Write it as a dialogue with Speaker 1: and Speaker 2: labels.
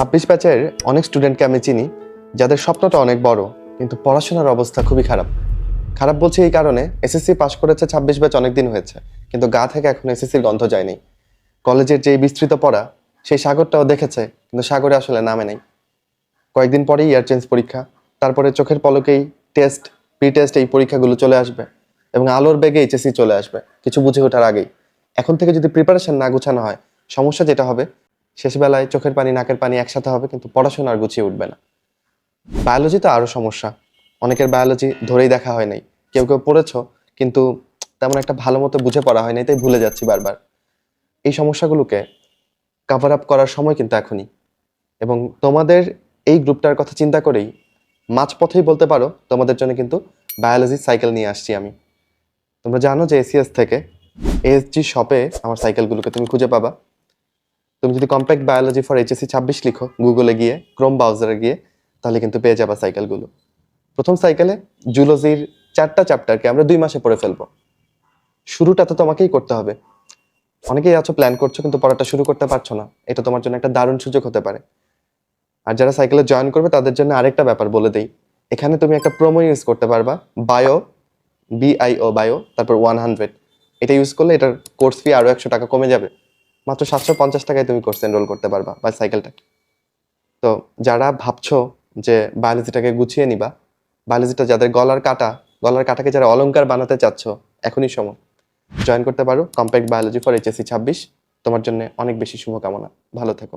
Speaker 1: ছাব্বিশ ব্যাচের অনেক স্টুডেন্টকে আমি চিনি, যাদের স্বপ্নটা অনেক বড়, কিন্তু পড়াশোনার অবস্থা খুবই খারাপ। খারাপ বলছি এই কারণে এসএসসি পাশ করেছে ছাব্বিশ ব্যাচ অনেক দিন হয়েছে, কিন্তু গা থেকে এখন এসএসসির গন্ধ যায়নি। কলেজের যে বিস্তৃত পড়া, সেই সাগরটাও দেখেছে, কিন্তু সাগরে আসলে নামে নেই। কয়েকদিন পরেই ইয়ার চেঞ্জ পরীক্ষা, তারপরে চোখের পলকেই টেস্ট প্রি টেস্ট এই পরীক্ষাগুলো চলে আসবে এবং আলোর বেগে এইচএসসি চলে আসবে, কিছু বুঝে ওঠার আগেই। এখন থেকে যদি প্রিপারেশন না গুছানো হয়, সমস্যা যেটা হবে শেষবেলায় চোখের পানি, নাকের পানি একসাথে হবে, কিন্তু পড়াশোনা আর গুছিয়ে উঠবে না। বায়োলজি তো আরও সমস্যা। অনেকের বায়োলজি ধরেই দেখা হয় নাই। কেউ কেউ পড়েছ, কিন্তু তেমন একটা ভালো মতো বুঝে পড়া হয় নাই, তাই ভুলে যাচ্ছি বারবার। এই সমস্যাগুলোকে কাভার আপ করার সময় কিন্তু এখনই। এবং তোমাদের এই গ্রুপটার কথা চিন্তা করেই মাঝপথেই বলতে পারো, তোমাদের জন্য কিন্তু বায়োলজি সাইকেল নিয়ে আসছি আমি। তোমরা জানো যে এসিএস থেকে এসজি শপে আমার সাইকেলগুলোকে তুমি খুঁজে পাবা। তুমি যদি কম্প্যাক্ট বায়োলজি ফর এইচএসি ছাব্বিশ লিখো গুগলে গিয়ে ক্রোম ব্রাউজারে গিয়ে, তাহলে কিন্তু পেয়ে যাবা সাইকেলগুলো প্রথম সাইকেলে জুলজির চারটা চ্যাপ্টারকে আমরা দুই মাসে পড়ে ফেলব। শুরুটা তো তোমাকেই করতে হবে। অনেকেই আছো প্ল্যান করছ, কিন্তু পড়াটা শুরু করতে পারছ না। এটা তোমার জন্য একটা দারুণ সুযোগ হতে পারে। আর যারা সাইকেলে জয়েন করবে, তাদের জন্য আরেকটা ব্যাপার বলে দেই। এখানে তুমি একটা প্রোমো ইউজ করতে পারবা bio B I O bio তারপর ওয়ান হান্ড্রেড এটা ইউজ করলে এটার কোর্স ফি আরও একশো টাকা কমে যাবে। মাত্র সাতশো পঞ্চাশ টাকায় তুমি কোর্স এনরোল করতে পারবা বা সাইকেলটা তো যারা ভাবছ যে বায়োলজিটাকে গুছিয়ে নিবা, বায়োলজিটা যাদের গলার কাটা, গলার কাটাকে যারা অলঙ্কার বানাতে চাচ্ছ, এখনই সময় জয়েন করতে পারো কম্প্যাক্ট বায়োলজি ফর এইচএসসি ছাব্বিশ। তোমার জন্য অনেক বেশি শুভকামনা। ভালো থেকো।